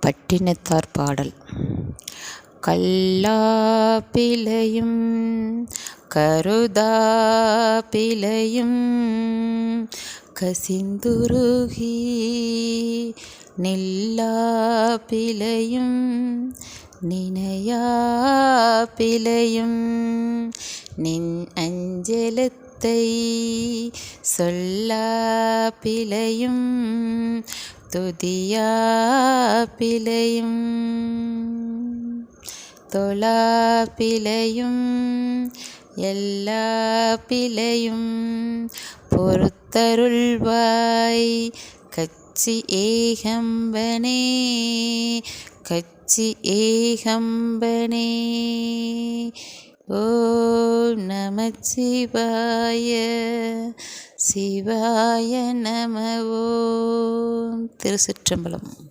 பட்டினத்தார் பாடல். கல்லாப்பிலையும் கருதாப்பிலையும் கசிந்துருகி நில்லாப்பிலையும் நினையாப்பிலையும் நின் அஞ்சலத்தை சொல்லாப்பிலையும் துதியாப்பிலையும் தொழாப்பிலையும் எல்லா பிழையும் பொறுத்தருள்வாய் கச்சி ஏகம்பனே கச்சி ஏகம்பனே ஓ நம சிவாய சிவாய நம ஓம். திருச்சிற்றம்பலம்.